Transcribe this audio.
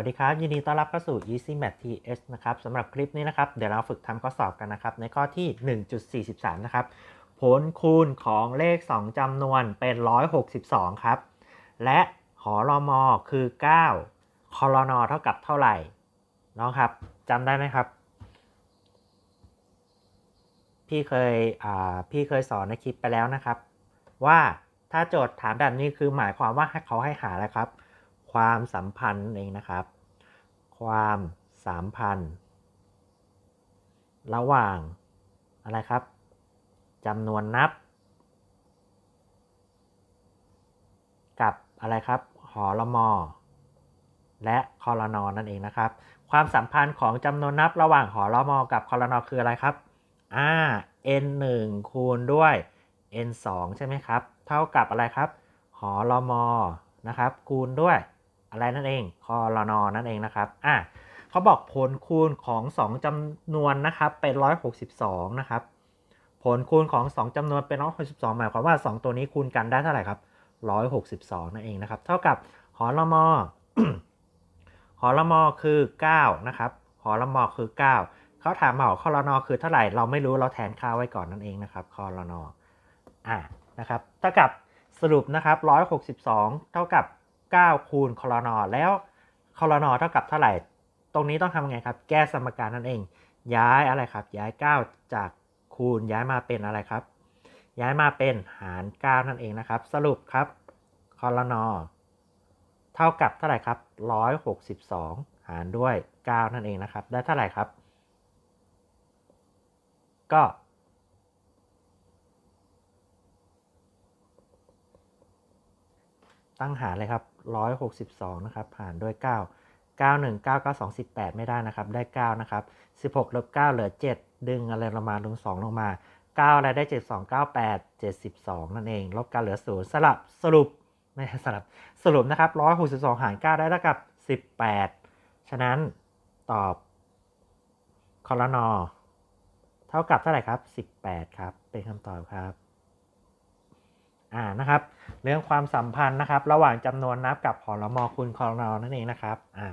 วัสดีครับ ยินดีต้อนรับเข้าสู่ Easy Math TH นะครับสำหรับคลิปนี้นะครับ เดี๋ยวเราฝึกทำข้อสอบกันนะครับ ในข้อที่ 1.43 นะครับ ผลคูณของเลข 2จำนวนเป็น 162 ครับ และหอรอมอคือ 9คอรนอเท่ากับเท่าไหร่ น้องครับจำได้ไหมครับ พี่เคยพี่เคยสอนในคลิปไปแล้วนะครับ ว่าถ้าโจทย์ถามแบบนี้คือหมายความว่าเขาให้หาอะไรครับ ความสัมพันธ์นั่นเองนะครับ ความสัมพันธ์ ระหว่างอะไรครับจำนวนนับ กับอะไรครับหอรมอและคอรนอนั่นเองนะครับ ความสัมพันธ์ของจำนวนนับระหว่างหอรมอกับคอรนอคืออะไรครับอ่า n 1คูณด้วย n 2ใช่ไหมครับ เท่ากับอะไรครับ หอรมอนะครับ คูณด้วย อะไรนั่นเองคอรนอนั่นเองนะครับอะเขาบอกผลคูณของ 2จำนวนนะครับเป็น 162 นะครับ ผลคูณของ 2จำนวนเป็น 162 หมายความว่า 2 ตัวนี้คูณกันได้เท่าไหร่ครับ 162 นั่นเองนะครับ เท่ากับหอรมอหอรมอคือ 9 นะครับหอรมอคือ 9เขาถามมาว่าคอรนอคือเท่าไหร่เราไม่รู้เราแทนค่าไว้ก่อนนั่นเองนะครับคอรนออ่านะครับ เท่ากับสรุปนะครับ 162 เท่ากับ 9 คูณคอนอแล้วคอนอเท่ากับเท่าไหร่ ตรงนี้ต้องทำไงครับ แก้สมการนั่นเอง ย้ายอะไรครับ ย้าย 9 จากคูณย้ายมาเป็นอะไรครับ ย้ายมาเป็นหาร 9 นั่นเองนะครับ สรุปครับคอนอเท่ากับเท่าไหร่ครับ 162 หารด้วย 9 นั่นเองนะครับ ได้เท่าไหร่ครับ ก็ ตั้งหารเลยครับ 162 นะครับหารด้วย 9 9 1 9 9 2 18 ไม่ได้นะครับ ได้ 9 นะครับ 16ลบ9เหลือ 7 ดึงอะไรลงมาลง 2 ลงมา 9 อะไรได้ 7 2 9 8 72 นั่นเอง ลบ9เหลือ 0 สลับสรุป ไม่ใช่สลับ สรุปนะครับ 162 หาร 9 ได้เท่ากับ 18 ฉะนั้นตอบคอรนอเท่ากับเท่าไหร่ครับ 18 ครับ เป็นคำตอบครับ อ่านะครับ เรื่องความสัมพันธ์นะครับ ระหว่างจำนวนนับกับหอรมอคูณคอรนอนั่นเองนะครับอ่า